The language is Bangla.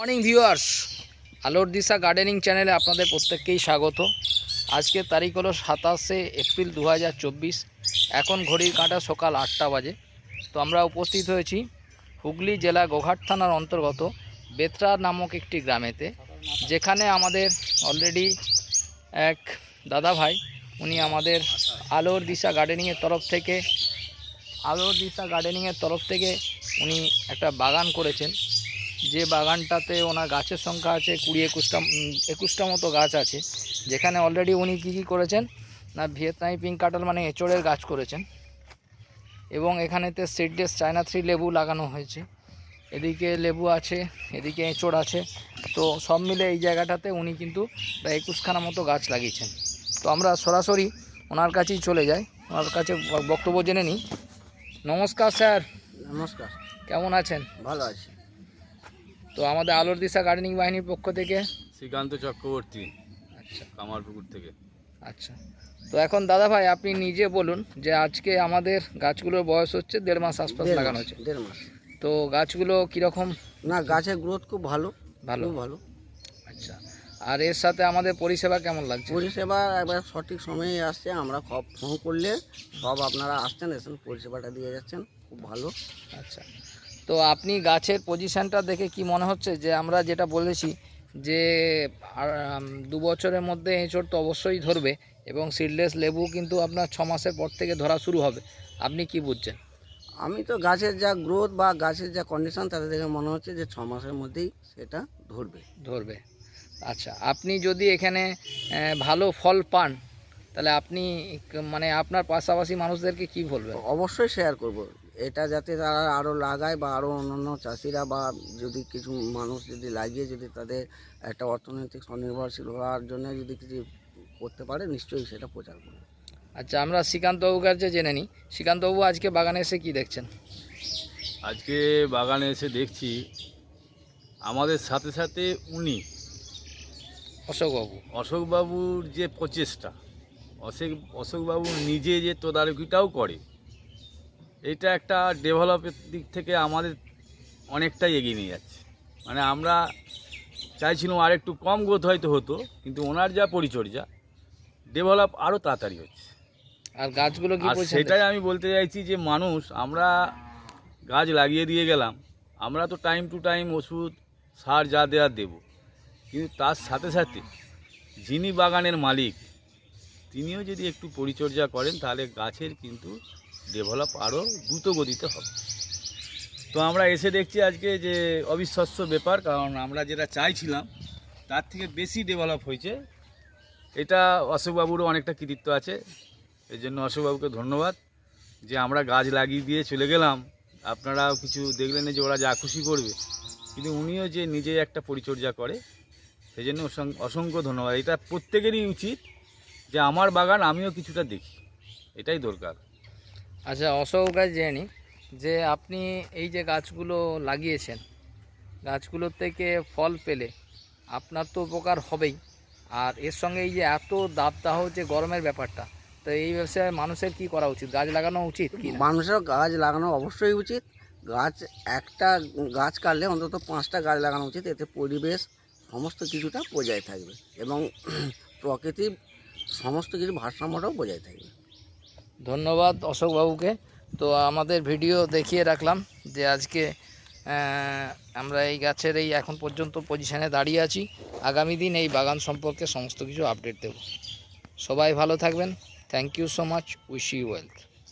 মর্নিং ভিউয়ার্স আলোর দিশা গার্ডেনিং চ্যানেলে আপনাদের প্রত্যেককেই স্বাগত। আজকের তারিখ হলো সাতাশে এপ্রিল দু হাজার চব্বিশ। এখন ঘড়ির কাঁটা সকাল আটটা বাজে। তো আমরা উপস্থিত হয়েছি হুগলি জেলা গোঘাট থানার অন্তর্গত বেতরা নামক একটি গ্রামেতে, যেখানে আমাদের অলরেডি এক দাদা ভাই, উনি আমাদের আলোর দিশা গার্ডেনিংয়ের তরফ থেকে আলোর দিশা গার্ডেনিংয়ের তরফ থেকে উনি একটা বাগান করেছেন। যে বাগানটাতে ওনার গাছের সংখ্যা আছে কুড়ি একুশটা একুশটা মতো গাছ আছে যেখানে অলরেডি উনি কী কী করেছেন? না ভিয়েতনামি পিঙ্ক কাটাল মানে এঁচড়ের গাছ করেছেন। এবং এখানেতে সিডলেস চায়না থ্রি লেবু লাগানো হয়েছে। এদিকে লেবু আছে এদিকে এঁচড় আছে। তো সব মিলে এই জায়গাটাতে উনি কিন্তু প্রায় একুশখানা মতো গাছ লাগিয়েছেন। তো আমরা সরাসরি ওনার কাছেই চলে যাই। ওনার কাছে বক্তব্য জেনে নিই। নমস্কার স্যার। নমস্কার। কেমন আছেন? ভালো আছি। তো আমাদের আলোর দিশা গার্ডেনিং বাহিনীর পক্ষ থেকে? শ্রীকান্ত চক্রবর্তী আচ্ছা। কামারপুকুর থেকে। আচ্ছা। তো এখন দাদা ভাই আপনি নিজে বলুন যে আজকে আমাদের গাছগুলোর বয়স হচ্ছে দেড় মাস আশপাশ লাগানো হচ্ছে। দেড় মাস। তো গাছগুলো কীরকম? না গাছের গ্রোথ খুব ভালো ভালো? ভালো। আচ্ছা। আর এর সাথে আমাদের পরিষেবা কেমন লাগছে? পরিষেবা একবার সঠিক সময়ে আসছে আমরা সব ফোন করলে সব আপনারা আসছেন এসে পরিষেবাটা দিয়ে যাচ্ছেন খুব ভালো। আচ্ছা। তো আপনি গাছের পজিশনটা দেখে কি মনে হচ্ছে? যে আমরা যেটা বলেছি যে দু বছরের মধ্যে এঁচড় তো অবশ্যই ধরবে এবং সিডলেস লেবু কিন্তু আপনার ছ মাসের পর থেকে ধরা শুরু হবে। আপনি কি বুঝছেন? আমি তো গাছের যা গ্রোথ বা গাছের যা কন্ডিশন তাতে দেখে মনে হচ্ছে যে ছ মাসের মধ্যেই সেটা ধরবে। ধরবে। আচ্ছা আপনি যদি এখানে ভালো ফল পান তাহলে আপনি মানে আপনার পাশাপাশি মানুষদেরকে কি বলবেন? অবশ্যই শেয়ার করব। এটা যাতে তারা আরও লাগায় বা আরও অন্যান্য চাষিরা বা যদি কিছু মানুষ যদি লাগিয়ে যদি তাদের একটা অর্থনৈতিক স্বনির্ভরশীল হওয়ার জন্য যদি কিছু করতে পারে নিশ্চয়ই সেটা প্রচার করবে। আচ্ছা আমরা শ্রীকান্তবাবুর কাছে জেনে নিই। শ্রীকান্তবাবু আজকে বাগানে এসে কি দেখছেন? আজকে বাগানে এসে দেখছি আমাদের সাথে সাথে উনি অশোকবাবু। অশোকবাবুর যে প্রচেষ্টা অশোক অশোকবাবু নিজে যে তদারকিটাও করে এটা একটা ডেভেলপের দিক থেকে আমাদের অনেকটাই এগিয়ে নিয়ে যাচ্ছে। মানে আমরা চাইছিলাম আর একটু কম গ্রোথ হয়তো হতো কিন্তু ওনার যা পরিচর্যা ডেভেলপ আরও তাড়াতাড়ি হচ্ছে। আর গাছগুলো আর সেটাই আমি বলতে চাইছি যে মানুষ আমরা গাছ লাগিয়ে দিয়ে গেলাম আমরা তো টাইম টু টাইম ওষুধ সার যা দেওয়ার দেব। কিন্তু তার সাথে সাথে যিনি বাগানের মালিক তিনিও যদি একটু পরিচর্যা করেন তাহলে গাছের কিন্তু ডেভেলপ আরও দ্রুত গতিতে হবে। তো আমরা এসে দেখছি আজকে যে অবিশ্বাস্য ব্যাপার, কারণ আমরা যেটা চাইছিলাম, তার থেকে বেশি ডেভেলপ হয়েছে। এটা অশোকবাবুরও অনেকটা কৃতিত্ব আছে। এই জন্য অশোকবাবুকে ধন্যবাদ যে আমরা গাছ লাগিয়ে দিয়ে চলে গেলাম। আপনারাও কিছু দেখলেন যে ওরা যা খুশি করবে। কিন্তু উনিও যে নিজে একটা পরিচর্যা করে, সেই জন্য অসং- অসংখ্য ধন্যবাদ। এটা প্রত্যেকেরই উচিত যে আমার বাগান আমিও কিছুটা দেখি। এটাই দরকার। আচ্ছা অশোক গাছ জেনে যে আপনি এই যে গাছগুলো লাগিয়েছেন গাছগুলোর থেকে ফল পেলে আপনার তো উপকার হবেই। আর এর সঙ্গে এই যে এত দাবদাহ যে গরমের ব্যাপারটা, তো এই ব্যবসায় মানুষের কি করা উচিত? গাছ লাগানো উচিত কি মানুষের গাছ লাগানো অবশ্যই উচিত। গাছ, একটা গাছ কাটলে অন্তত পাঁচটা গাছ লাগানো উচিত, এতে পরিবেশ সমস্ত কিছুটা বজায় থাকবে এবং প্রকৃতির সমস্ত কিছু ভারসাম্যটাও বজায় থাকবে। ধন্যবাদ অশোকবাবুকে তো আমাদের ভিডিও দেখিয়ে রাখলাম যে আজকে আমরা এই গাছের এই এখন পর্যন্ত পজিশানে দাঁড়িয়ে আছি। আগামী দিন এই বাগান সম্পর্কে সমস্ত কিছু আপডেট দেব। সবাই ভালো থাকবেন। Thank you so much wish you wealth